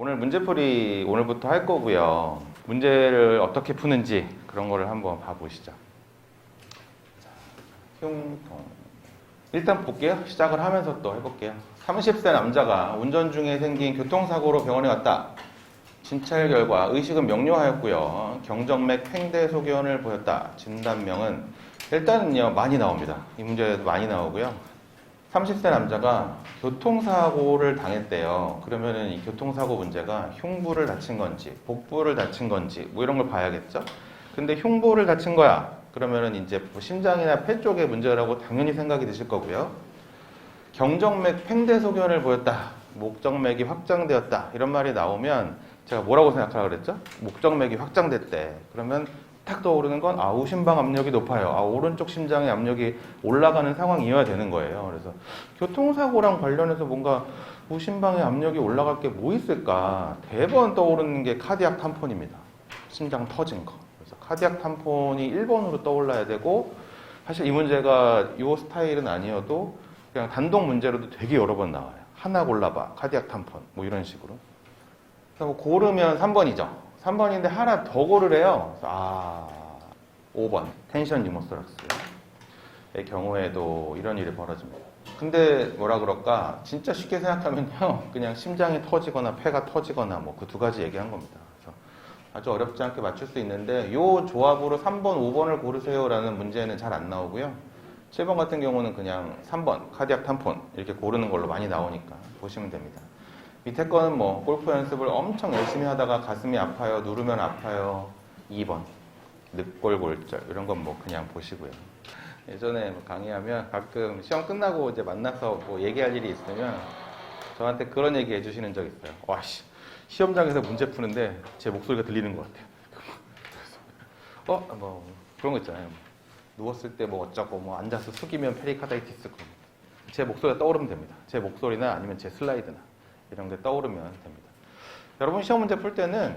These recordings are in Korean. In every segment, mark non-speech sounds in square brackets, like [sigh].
오늘 문제풀이 오늘부터 할 거고요. 문제를 어떻게 푸는지 그런 거를 한번 봐보시죠. 자, 흉통. 일단 볼게요. 시작을 하면서 또 해볼게요. 30세 남자가 운전 중에 생긴 교통사고로 병원에 갔다. 진찰 결과 의식은 명료하였고요. 경정맥 팽대 소견을 보였다. 진단명은 일단은요 많이 나옵니다. 이 문제도 많이 나오고요. 30세 남자가 교통사고를 당했대요. 그러면은 이 교통사고 문제가 흉부를 다친 건지, 복부를 다친 건지, 뭐 이런 걸 봐야겠죠? 근데 흉부를 다친 거야. 그러면은 이제 뭐 심장이나 폐 쪽의 문제라고 당연히 생각이 드실 거고요. 경정맥 팽대 소견을 보였다. 목정맥이 확장되었다. 이런 말이 나오면 제가 뭐라고 생각하라 그랬죠? 목정맥이 확장됐대. 그러면 탁 떠오르는 건 아, 우 심방 압력이 높아요. 아, 오른쪽 심장의 압력이 올라가는 상황이어야 되는 거예요. 그래서 교통사고랑 관련해서 뭔가 우심방의 압력이 올라갈 게 뭐 있을까? 대번 떠오르는 게 카디악 탐폰입니다. 심장 터진 거. 그래서 카디악 탐폰이 1번으로 떠올라야 되고 사실 이 문제가 이 스타일은 아니어도 그냥 단독 문제로도 되게 여러 번 나와요. 하나 골라봐. 카디악 탐폰. 뭐 이런 식으로. 그래서 뭐 고르면 3번이죠. 3번인데 하나 더 고르래요. 아, 5번. 텐션 유모스락스의 경우에도 이런 일이 벌어집니다. 근데 뭐라 그럴까? 진짜 쉽게 생각하면요. [laughs] 그냥 심장이 터지거나 폐가 터지거나 뭐 그 두 가지 얘기한 겁니다. 그래서 아주 어렵지 않게 맞출 수 있는데 요 조합으로 3번, 5번을 고르세요라는 문제는 잘 안 나오고요. 7번 같은 경우는 그냥 3번 카디악 탐폰 이렇게 고르는 걸로 많이 나오니까 보시면 됩니다. 밑에 거는 뭐 골프 연습을 엄청 열심히 하다가 가슴이 아파요, 누르면 아파요. 2번 늑골골절 이런 건 뭐 그냥 보시고요. 예전에 뭐 강의하면 가끔 시험 끝나고 이제 만나서 뭐 얘기할 일이 있으면 저한테 그런 얘기 해주시는 적 있어요. 와 씨 시험장에서 문제 푸는데 제 목소리가 들리는 것 같아요. 어, 뭐 그런 거 있잖아요. 누웠을 때 뭐 어쩌고 뭐 앉아서 숙이면 페리카다이티스 제 목소리가 떠오르면 됩니다. 제 목소리나 아니면 제 슬라이드나 이런 게 떠오르면 됩니다. 여러분 시험 문제 풀 때는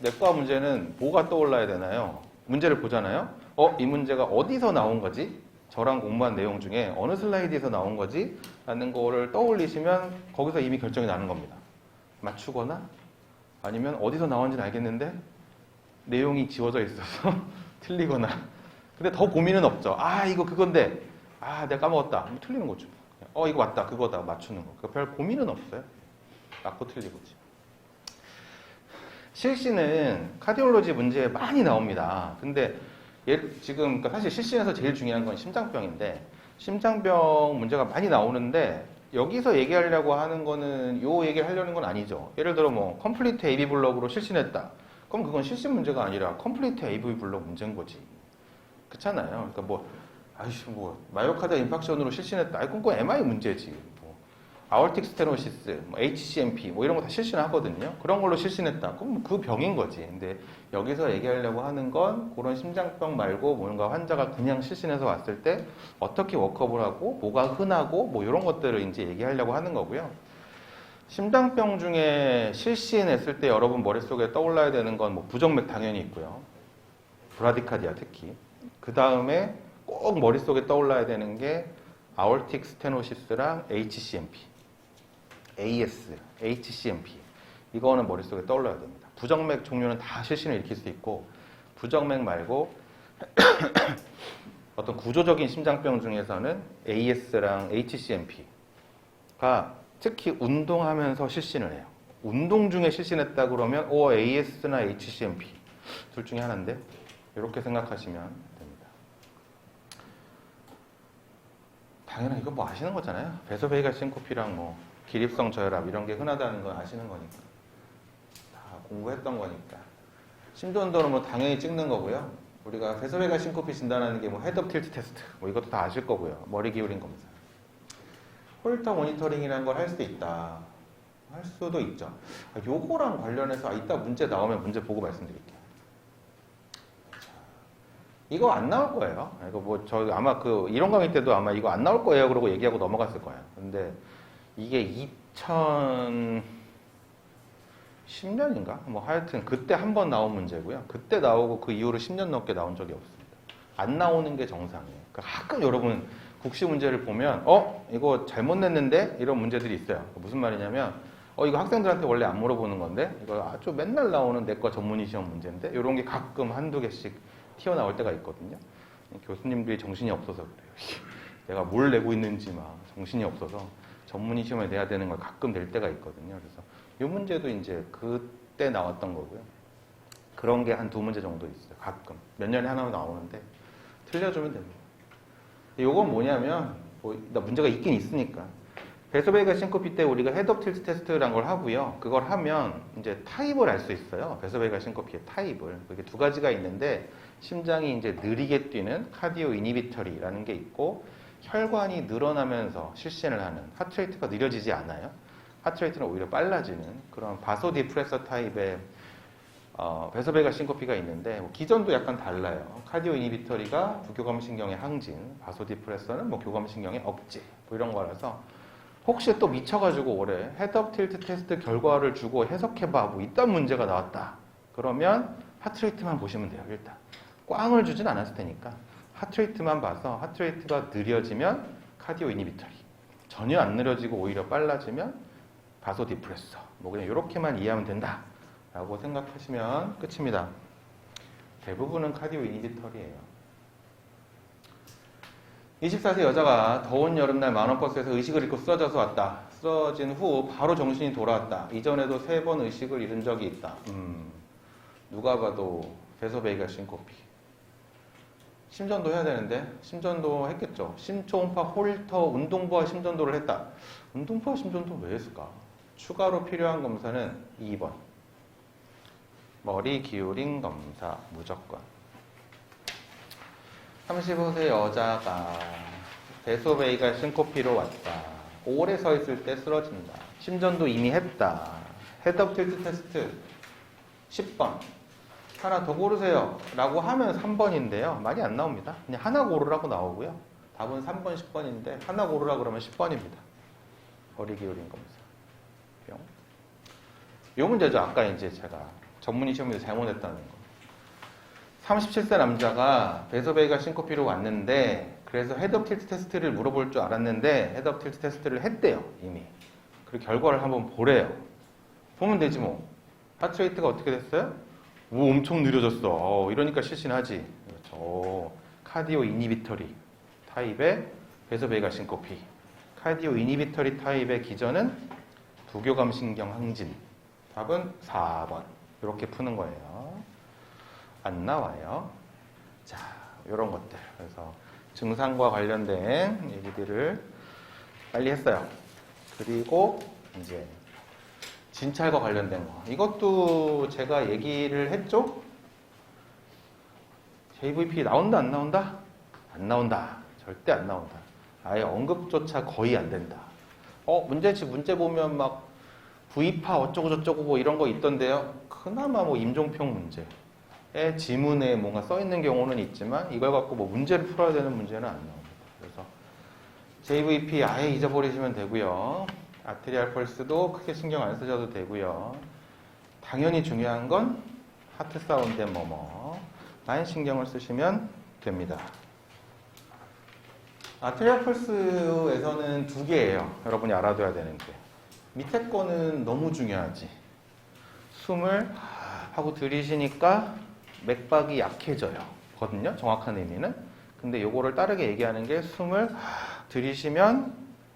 내과 문제는 뭐가 떠올라야 되나요? 문제를 보잖아요. 어, 이 문제가 어디서 나온 거지? 저랑 공부한 내용 중에 어느 슬라이드에서 나온 거지? 라는 거를 떠올리시면 거기서 이미 결정이 나는 겁니다. 맞추거나 아니면 어디서 나온지는 알겠는데 내용이 지워져 있어서 [laughs] 틀리거나 근데 더 고민은 없죠. 아, 이거 그건데. 아, 내가 까먹었다. 뭐 틀리는 거죠. 어, 이거 맞다. 그거다. 맞추는 거. 그별 고민은 없어요. 맞고 틀리고지. 실시는 카디올로지 문제에 많이 나옵니다. 근데 얘 지금 그러니까 사실 실시에서 제일 중요한 건 심장병인데 심장병 문제가 많이 나오는데 여기서 얘기하려고 하는 거는 요 얘기를 하려는 건 아니죠. 예를 들어 뭐 컴플리트 AV 블록으로 실신했다. 그럼 그건 실신 문제가 아니라 컴플리트 AV 블록 문제인 거지. 그렇잖아요. 그러니까 뭐 아이씨 뭐 마이오카드 인팍션으로 실신했다. 아이 그건 그 MI 문제지. 뭐 아ortic 스테노시스, 뭐 HCMP 뭐 이런 거 다 실신하거든요. 그런 걸로 실신했다. 그럼 그 병인 거지. 근데 여기서 얘기하려고 하는 건 그런 심장병 말고 뭔가 환자가 그냥 실신해서 왔을 때 어떻게 워크업을 하고 뭐가 흔하고 뭐 이런 것들을 이제 얘기하려고 하는 거고요. 심장병 중에 실신했을 때 여러분 머릿속에 떠올라야 되는 건 뭐 부정맥 당연히 있고요. 브라디카디아 특히. 그 다음에 꼭 머릿속에 떠올라야 되는 게 아ortic 스테노시스랑 HCMP, AS, HCMP. 이거는 머릿속에 떠올라야 됩니다. 부정맥 종류는 다 실신을 일으킬 수 있고 부정맥 말고 [coughs] 어떤 구조적인 심장병 중에서는 AS랑 HCMP가 특히 운동하면서 실신을 해요. 운동 중에 실신했다 그러면 오 AS나 HCMP 둘 중에 하나인데 이렇게 생각하시면 됩니다. 당연히 이거 뭐 아시는 거잖아요. 베소베이가 신코피랑 뭐 기립성 저혈압 이런 게 흔하다는 거 아시는 거니까 다 공부했던 거니까 심전도는 뭐 당연히 찍는 거고요. 우리가 베소베이가 신코피 진단하는 게 뭐 헤드업 틸트 테스트 뭐 이것도 다 아실 거고요. 머리 기울인 검사. 홀터 모니터링이라는 걸 할 수도 있다. 할 수도 있죠. 아, 요거랑 관련해서 아, 이따 문제 나오면 문제 보고 말씀드릴게요. 이거 안 나올 거예요. 이거 뭐 저 아마 그 이런 강의 때도 아마 이거 안 나올 거예요. 그러고 얘기하고 넘어갔을 거예요. 근데 이게 2010년인가? 뭐 하여튼 그때 한 번 나온 문제고요. 그때 나오고 그 이후로 10년 넘게 나온 적이 없습니다. 안 나오는 게 정상이에요. 그러니까 가끔 여러분 국시 문제를 보면 어 이거 잘못 냈는데 이런 문제들이 있어요. 무슨 말이냐면 어 이거 학생들한테 원래 안 물어보는 건데 이거 아주 맨날 나오는 내과 전문의 시험 문제인데 이런 게 가끔 한두 개씩 튀어나올 때가 있거든요. 교수님들이 정신이 없어서 그래요. [laughs] 내가 뭘 내고 있는지 막 정신이 없어서 전문의 시험에 내야 되는 걸 가끔 낼 때가 있거든요. 그래서 이 문제도 이제 그때 나왔던 거고요. 그런 게 한 두 문제 정도 있어요. 가끔 몇 년에 하나 나오는데 틀려주면 됩니다. 요건 뭐냐면 뭐, 나 문제가 있긴 있으니까 베소베이가 싱코피 때 우리가 헤드업 틸트 테스트란 걸 하고요. 그걸 하면 이제 타입을 알 수 있어요. 베소베이가 싱코피의 타입을. 그게 두 가지가 있는데 심장이 이제 느리게 뛰는 카디오 이니비터리라는 게 있고 혈관이 늘어나면서 실신을 하는 하트레이트가 느려지지 않아요. 하트레이트는 오히려 빨라지는 그런 바소디프레서 타입의 어, 베소베가 싱코피가 있는데 뭐 기전도 약간 달라요. 카디오 이니비터리가 부교감 신경의 항진, 바소디프레서는 뭐 교감 신경의 억제 뭐 이런 거라서 혹시 또 미쳐가지고 올해 헤드업 틸트 테스트 결과를 주고 해석해봐 뭐 이딴 문제가 나왔다. 그러면 하트레이트만 보시면 돼요. 일단 꽝을 주진 않았을 테니까 하트레이트만 봐서 하트레이트가 느려지면 카디오 이니비터리 전혀 안 느려지고 오히려 빨라지면 바소 디프레서 뭐 그냥 이렇게만 이해하면 된다. 라고 생각하시면 끝입니다. 대부분은 카디오 이니비터리예요. 24세 여자가 더운 여름날 만원버스에서 의식을 잃고 쓰러져서 왔다. 쓰러진 후 바로 정신이 돌아왔다. 이전에도 세 번 의식을 잃은 적이 있다. 음, 누가 봐도 베소베이가 싱코피. 심전도 해야 되는데 심전도 했겠죠. 심초음파 홀터 운동부와 심전도를 했다. 운동부와 심전도 왜 했을까? 추가로 필요한 검사는 2번. 머리 기울인 검사 무조건. 35세 여자가 베소베이가 싱코피로 왔다. 오래 서 있을 때 쓰러진다. 심전도 이미 했다. 헤드업 틸트 테스트 10번. 하나 더 고르세요. 라고 하면 3번인데요. 많이 안 나옵니다. 그냥 하나 고르라고 나오고요. 답은 3번, 10번인데 하나 고르라 그러면 10번입니다. 머리 기울인 검사. 뿅. 요 문제죠. 아까 이제 제가 전문의 시험에서 잘못했다는 거. 37세 남자가 베소베이가 싱코피로 왔는데 그래서 헤드업 틸트 테스트를 물어볼 줄 알았는데 헤드업 틸트 테스트를 했대요 이미 그리고 결과를 한번 보래요 보면 되지 뭐 하트레이트가 어떻게 됐어요? 오 엄청 느려졌어. 어, 이러니까 실신하지. 그렇죠. 카디오 이니비터리 타입의 베소베이가 싱코피. 카디오 이니비터리 타입의 기전은 부교감 신경 항진. 답은 4번. 이렇게 푸는 거예요. 안 나와요. 자, 이런 것들. 그래서 증상과 관련된 얘기들을 빨리 했어요. 그리고 이제 진찰과 관련된 거. 이것도 제가 얘기를 했죠? JVP 나온다, 안 나온다? 안 나온다. 절대 안 나온다. 아예 언급조차 거의 안 된다. 어, 문제집 문제 보면 막 V파 어쩌고저쩌고 뭐 이런 거 있던데요. 그나마 뭐 임종평 문제. 의 지문에 뭔가 써 있는 경우는 있지만 이걸 갖고 뭐 문제를 풀어야 되는 문제는 안 나옵니다. 그래서 JVP 아예 잊어버리시면 되고요. 아트리알 펄스도 크게 신경 안 쓰셔도 되고요. 당연히 중요한 건 하트 사운드의 뭐뭐만 신경을 쓰시면 됩니다. 아트리알 펄스에서는 두 개예요. 여러분이 알아둬야 되는 게. 밑에 거는 너무 중요하지. 숨을 하고 들이쉬니까 맥박이 약해져요. 거든요. 정확한 의미는. 근데 요거를 따르게 얘기하는 게 숨을 들이쉬면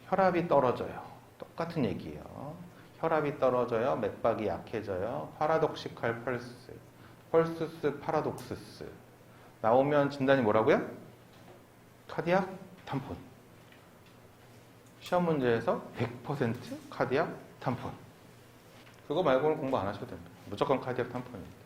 혈압이 떨어져요. 똑같은 얘기예요. 혈압이 떨어져요. 맥박이 약해져요. 파라독시칼 펄스. 펄스스 파라독스스. 나오면 진단이 뭐라고요? 카디악 tam폰. 시험 문제에서 100% 카디악 tam폰. 그거 말고는 공부 안 하셔도 됩니다. 무조건 카디악 tam폰입니다.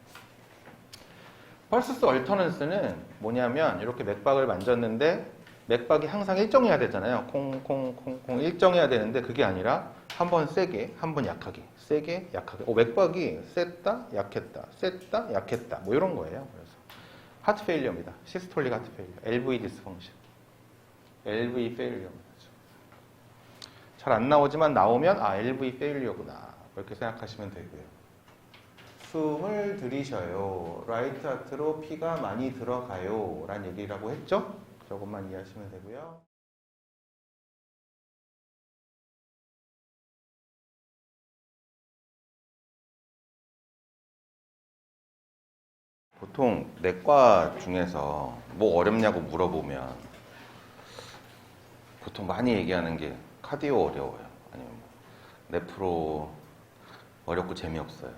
펄스스 얼터넌스는 뭐냐면 이렇게 맥박을 만졌는데 맥박이 항상 일정해야 되잖아요. 콩콩콩콩 일정해야 되는데 그게 아니라 한 번 세게, 한 번 약하게, 세게, 약하게. 오, 맥박이 셌다, 약했다, 셌다, 약했다. 뭐 이런 거예요. 그래서 하트 페일리어입니다. 시스톨릭 하트 페일리어, LV 디스펑션, LV 페일리어입니다. 잘 안 나오지만 나오면 아 LV 페일리어구나 그렇게 생각하시면 되고요. 숨을 들이셔요. 라이트 하트로 피가 많이 들어가요. 라는 얘기라고 했죠? 이것만 이해하시면 되고요. 보통 내과 중에서 뭐 어렵냐고 물어보면 보통 많이 얘기하는 게 카디오 어려워요. 아니면 뭐 네프로 어렵고 재미없어요.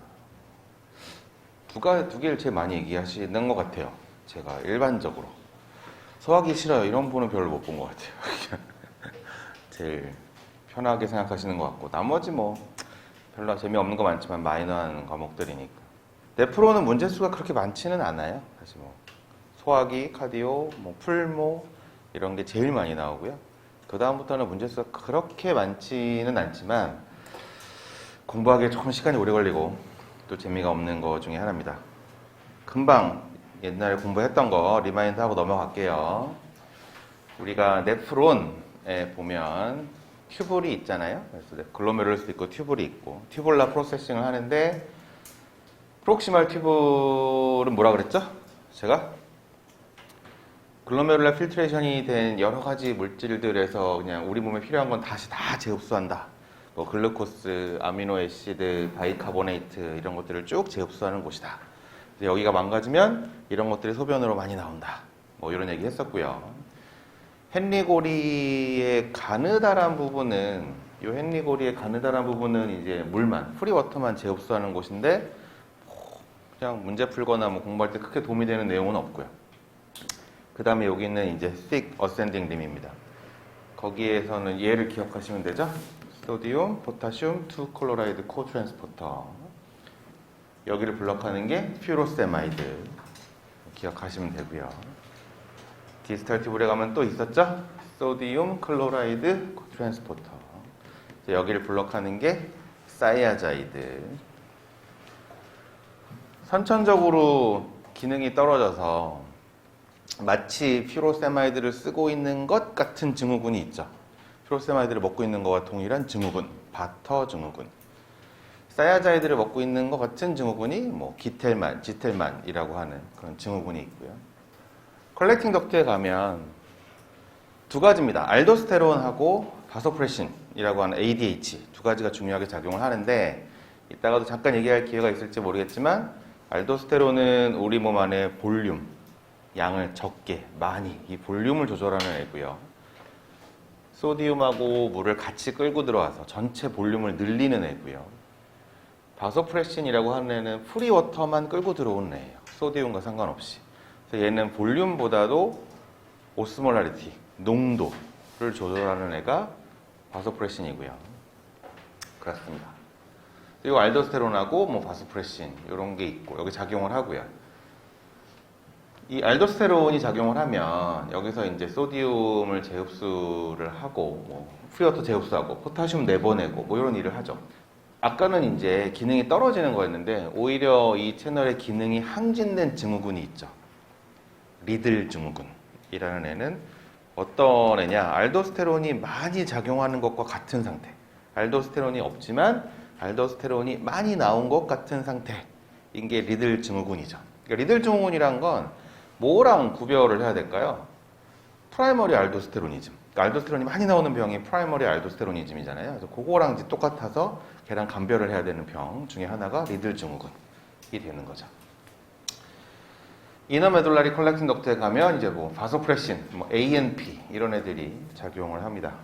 두, 가, 두 개를 제일 많이 얘기하시는 것 같아요. 제가 일반적으로. 소화기 싫어요 이런 분은 별로 못 본 것 같아요. [laughs] 제일 편하게 생각하시는 것 같고 나머지 뭐 별로 재미없는 거 많지만 마이너한 과목들이니까 네프로는 문제 수가 그렇게 많지는 않아요. 사실 뭐 소화기, 카디오, 뭐 풀모 이런 게 제일 많이 나오고요. 그 다음부터는 문제 수가 그렇게 많지는 않지만 공부하기에 조금 시간이 오래 걸리고 또 재미가 없는 거 중에 하나입니다. 금방 옛날에 공부했던 거 리마인드 하고 넘어갈게요. 우리가 네프론에 보면 튜블이 있잖아요. 그래서 글로메룰스 있고 튜블이 있고 튜블라 프로세싱을 하는데 프록시말 튜블은 뭐라 그랬죠? 제가 글로메룰라 필트레이션이 된 여러 가지 물질들에서 그냥 우리 몸에 필요한 건 다시 다 재흡수한다. 뭐 글루코스, 아미노 애시드, 바이카보네이트 이런 것들을 쭉 재흡수하는 곳이다. 여기가 망가지면 이런 것들이 소변으로 많이 나온다. 뭐 이런 얘기 했었고요. 헨리고리의 가느다란 부분은 이 헨리고리의 가느다란 부분은 이제 물만 프리워터만 재흡수하는 곳인데 그냥 문제 풀거나 뭐 공부할 때 크게 도움이 되는 내용은 없고요. 그 다음에 여기는 이제 thick ascending 림입니다. 거기에서는 얘를 기억하시면 되죠. 소디움, 포타슘, 2 클로라이드 코트랜스포터. 여기를 블럭하는 게 퓨로세마이드. 기억하시면 되고요. 디스탈 튜블에 가면 또 있었죠? 소디움, 클로라이드, 트랜스포터. 여기를 블럭하는 게 사이아자이드. 선천적으로 기능이 떨어져서 마치 퓨로세마이드를 쓰고 있는 것 같은 증후군이 있죠. 퓨로세마이드를 먹고 있는 것과 동일한 증후군, 바터 증후군. 사야자이드를 먹고 있는 것 같은 증후군이 뭐 기텔만, 지텔만이라고 하는 그런 증후군이 있고요. 컬렉팅 덕트에 가면 두 가지입니다. 알도스테론하고 바소프레신이라고 하는 ADH 두 가지가 중요하게 작용을 하는데 이따가도 잠깐 얘기할 기회가 있을지 모르겠지만 알도스테론은 우리 몸 안에 볼륨, 양을 적게, 많이 이 볼륨을 조절하는 애고요. 소디움하고 물을 같이 끌고 들어와서 전체 볼륨을 늘리는 애고요. 바소프레신이라고 하는 애는 프리워터만 끌고 들어오는 애예요. 소디움과 상관없이. 그래서 얘는 볼륨보다도 오스몰라리티, 농도를 조절하는 애가 바소프레신이고요. 그렇습니다. 그리고 알도스테론하고 뭐 바소프레신 이런 게 있고 여기 작용을 하고요. 이 알도스테론이 작용을 하면 여기서 이제 소디움을 재흡수를 하고 뭐 프리워터 재흡수하고 포타슘 내보내고 뭐 이런 일을 하죠. 아까는 이제 기능이 떨어지는 거였는데 오히려 이 채널의 기능이 항진된 증후군이 있죠. 리들 증후군이라는 애는 어떤 애냐? 알도스테론이 많이 작용하는 것과 같은 상태. 알도스테론이 없지만 알도스테론이 많이 나온 것 같은 상태인 게 리들 증후군이죠. 그러니까 리들 증후군이란 건 뭐랑 구별을 해야 될까요? 프라이머리 알도스테로니즘. 그러니까 알도스테론이 많이 나오는 병이 프라이머리 알도스테로니즘이잖아요. 그래서 그거랑 똑같아서 걔랑 감별을 해야 되는 병 중에 하나가 리들 증후군이 되는 거죠. 이너메둘라리 컬렉팅 덕트에 가면 이제 뭐 바소프레신, 뭐 ANP 이런 애들이 작용을 합니다.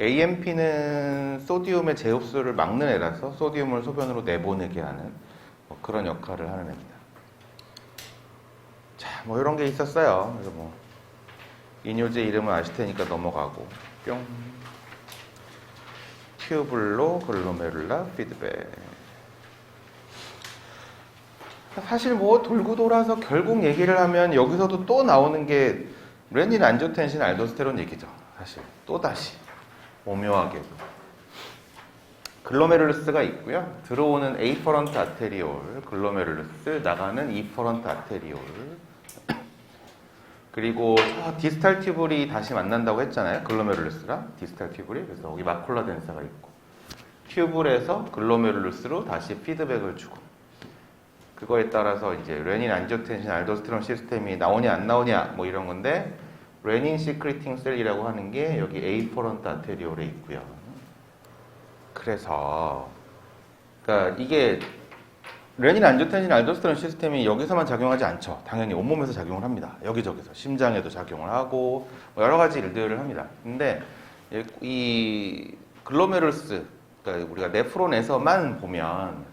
ANP는 소디움의 재흡수를 막는 애라서 소디움을 소변으로 내보내게 하는 뭐 그런 역할을 하는 애입니다. 자, 뭐 이런 게 있었어요. 그래서 뭐 이뇨제 이름은 아실 테니까 넘어가고 뿅. 튜블로 글로메룰라 피드백. 사실 뭐 돌고 돌아서 결국 얘기를 하면 여기서도 또 나오는 게 레닌 안조텐신 알도스테론 얘기죠. 사실 또 다시 오묘하게 글로메룰루스가 있고요. 들어오는 에이퍼런트 아테리올 글로메룰루스 나가는 이퍼런트 아테리올 그리고 저 디스탈 튜블이 다시 만난다고 했잖아요. 글로메룰루스랑 디스탈 튜블이 그래서 여기 마콜라 덴사가 있고 튜블에서 글로메룰루스로 다시 피드백을 주고 그거에 따라서 이제 레닌 안지오텐신 알도스테론 시스템이 나오냐 안 나오냐 뭐 이런 건데 레닌 시크리팅 셀이라고 하는 게 여기 에이퍼런트 아테리올에 있고요. 그래서 그러니까 이게 레닌, 안조텐신, 알도스테론 시스템이 여기서만 작용하지 않죠. 당연히 온몸에서 작용을 합니다. 여기저기서 심장에도 작용을 하고 뭐 여러 가지 일들을 합니다. 근데 이 글로메룰스, 그러니까 우리가 네프론에서만 보면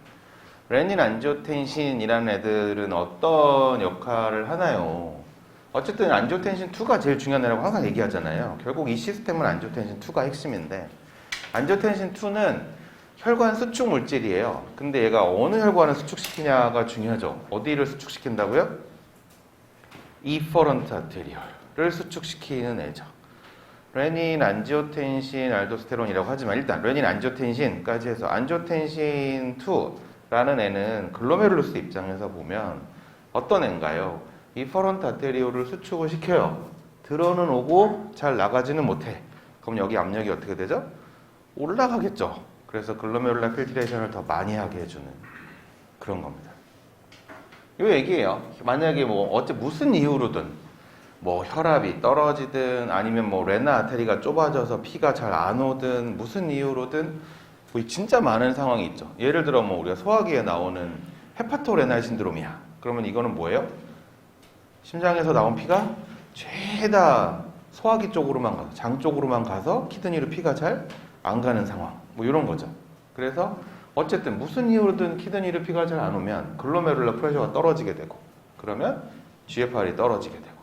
레닌, 안지오텐신이라는 애들은 어떤 역할을 하나요? 어쨌든 안지오텐신 2가 제일 중요한 애라고 항상 얘기하잖아요. 결국 이 시스템은 안지오텐신 2가 핵심인데 안지오텐신 2는 혈관 수축 물질이에요. 근데 얘가 어느 혈관을 수축시키냐가 중요하죠. 어디를 수축시킨다고요? 이퍼런트 아테리얼을 수축시키는 애죠. 레닌, 안지오텐신, 알도스테론이라고 하지만 일단 레닌, 안지오텐신까지 해서 안지오텐신 2라는 애는 글로메룰루스 입장에서 보면 어떤 애인가요? 이퍼런트 아테리올을 수축을 시켜요. 들어는 오고 잘 나가지는 못해. 그럼 여기 압력이 어떻게 되죠? 올라가겠죠. 그래서 글로메룰라 필트레이션을 더 많이 하게 해주는 그런 겁니다. 요 얘기예요. 만약에 뭐 어째 무슨 이유로든 뭐 혈압이 떨어지든 아니면 뭐 레나 아테리가 좁아져서 피가 잘 안 오든 무슨 이유로든 뭐 진짜 많은 상황이 있죠. 예를 들어 뭐 우리가 소화기에 나오는 헤파토레날 신드롬이야. 그러면 이거는 뭐예요? 심장에서 나온 피가 죄다 소화기 쪽으로만 가서 장 쪽으로만 가서 키드니로 피가 잘 안 가는 상황. 뭐 이런 거죠. 그래서 어쨌든 무슨 이유로든 키드니로 피가 잘 안 오면 글로메룰라 프레셔가 떨어지게 되고 그러면 GFR이 떨어지게 되고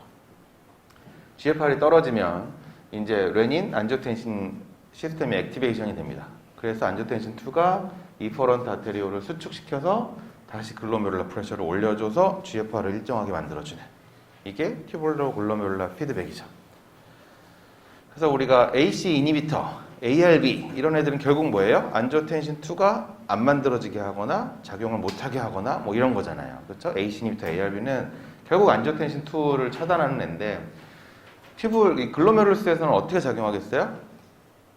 GFR이 떨어지면 이제 레닌 안지오텐신 시스템이 액티베이션이 됩니다. 그래서 안지오텐신 2가 이퍼런트 아테리올을 수축시켜서 다시 글로메룰라 프레셔를 올려줘서 GFR을 일정하게 만들어주는 이게 튜블러 글로메룰라 피드백이죠. 그래서 우리가 AC 이니비터, ARB 이런 애들은 결국 뭐예요? 안지오텐신 2가 안 만들어지게 하거나 작용을 못하게 하거나 뭐 이런 거잖아요. 그렇죠? AC 이니비터, ARB는 결국 안지오텐신 2를 차단하는 애인데 이 글로메룰스에서는 어떻게 작용하겠어요?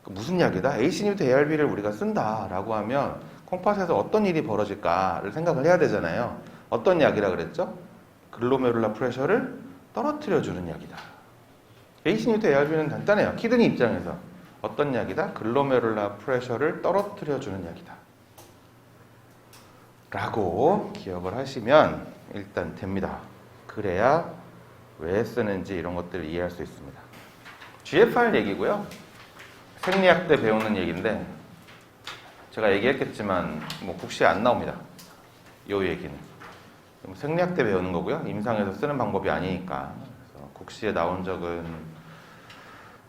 그 무슨 약이다? AC 이니비터, ARB를 우리가 쓴다라고 하면 콩팥에서 어떤 일이 벌어질까를 생각을 해야 되잖아요. 어떤 약이라 그랬죠? 글로메룰라 프레셔를 떨어뜨려 주는 약이다. AC 이니비터, ARB는 간단해요. 키드니 입장에서 어떤 약이다? 글로메룰라 프레셔를 떨어뜨려 주는 약이다. 라고 기억을 하시면 일단 됩니다. 그래야 왜 쓰는지 이런 것들을 이해할 수 있습니다. GFR 얘기고요. 생리학 때 배우는 얘기인데 제가 얘기했겠지만 뭐 국시에 안 나옵니다. 요 얘기는 생리학 때 배우는 거고요. 임상에서 쓰는 방법이 아니니까 국시에 나온 적은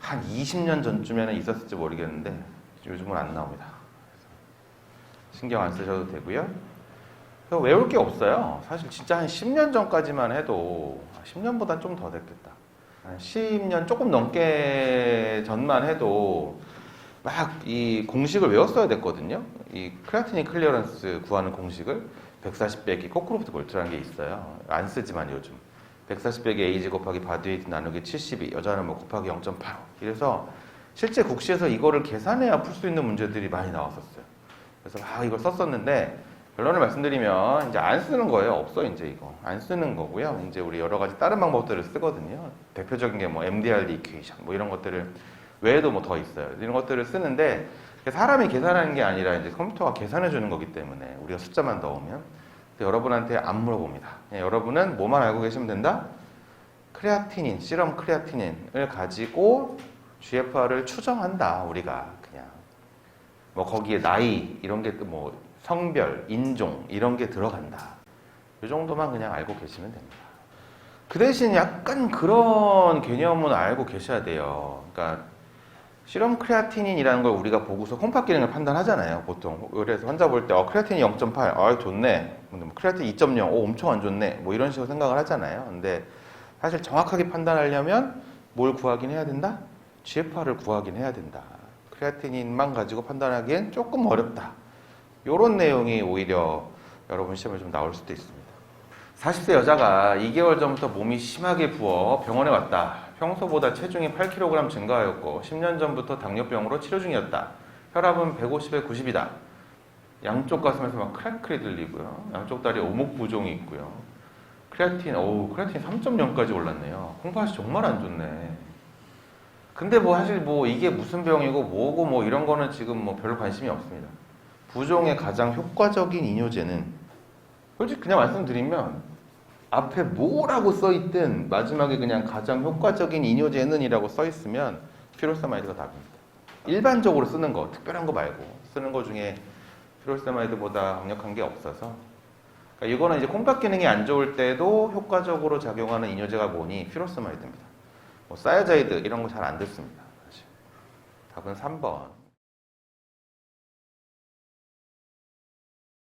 한 20년 전쯤에는 있었을지 모르겠는데 요즘은 안 나옵니다. 신경 안 쓰셔도 되고요. 외울 게 없어요. 사실 진짜 한 10년 전까지만 해도 10년보다 좀더 됐겠다. 한 10년 조금 넘게 전만 해도 막 이 공식을 외웠어야 됐거든요. 이 크레아티닌 클리어런스 구하는 공식을 140 빼기 코크로프트 골트라는 게 있어요. 안 쓰지만 요즘 140 빼기 에이지 곱하기 바디웨이트 나누기 72 여자는 뭐 곱하기 0.85 이래서 실제 국시에서 이거를 계산해야 풀 수 있는 문제들이 많이 나왔었어요. 그래서 아 이걸 썼었는데 결론을 말씀드리면 이제 안 쓰는 거예요. 없어 이제 이거 안 쓰는 거고요. 이제 우리 여러 가지 다른 방법들을 쓰거든요. 대표적인 게 뭐 MDRD 이퀘이션 뭐 이런 것들을 외에도 뭐 더 있어요. 이런 것들을 쓰는데 사람이 계산하는 게 아니라 이제 컴퓨터가 계산해 주는 거기 때문에 우리가 숫자만 넣으면 여러분한테 안 물어봅니다. 그냥 여러분은 뭐만 알고 계시면 된다. 크레아티닌, 시럼 크레아티닌을 가지고 GFR을 추정한다. 우리가 그냥 뭐 거기에 나이 이런 게 뭐 성별, 인종 이런 게 들어간다. 이 정도만 그냥 알고 계시면 됩니다. 그 대신 약간 그런 개념은 알고 계셔야 돼요. 그러니까 실험 크레아티닌이라는 걸 우리가 보고서 콩팥 기능을 판단하잖아요. 보통 그래서 환자 볼 때 어, 크레아틴 0.8, 아 좋네. 뭐 크레아틴 2.0, 오 엄청 안 좋네. 뭐 이런 식으로 생각을 하잖아요. 근데 사실 정확하게 판단하려면 뭘 구하긴 해야 된다? GFR을 구하긴 해야 된다. 크레아티닌만 가지고 판단하기엔 조금 어렵다. 이런 내용이 오히려 여러분 시험에 좀 나올 수도 있습니다. 40세 여자가 2개월 전부터 몸이 심하게 부어 병원에 왔다. 평소보다 체중이 8kg 증가하였고 10년 전부터 당뇨병으로 치료 중이었다. 혈압은 150에 90이다. 양쪽 가슴에서 막 크래크리 들리고요. 양쪽 다리에 오목 부종이 있고요. 크레아틴, 오, 크레아틴 3.0까지 올랐네요. 콩팥이 정말 안 좋네. 근데 뭐 사실 뭐 이게 무슨 병이고 뭐고 뭐 이런 거는 지금 뭐 별로 관심이 없습니다. 부종에 가장 효과적인 이뇨제는 솔직히 그냥 말씀드리면 앞에 뭐라고 써 있든 마지막에 그냥 가장 효과적인 이뇨제는이라고 써 있으면 피로세마이드가 답입니다. 일반적으로 쓰는 거, 특별한 거 말고 쓰는 거 중에 피로세마이드보다 강력한 게 없어서 그러니까 이거는 이제 콩팥 기능이 안 좋을 때도 효과적으로 작용하는 이뇨제가 뭐니 피로세마이드입니다. 뭐 사야자이드 이런 거 잘 안 듣습니다. 사실. 답은 3번.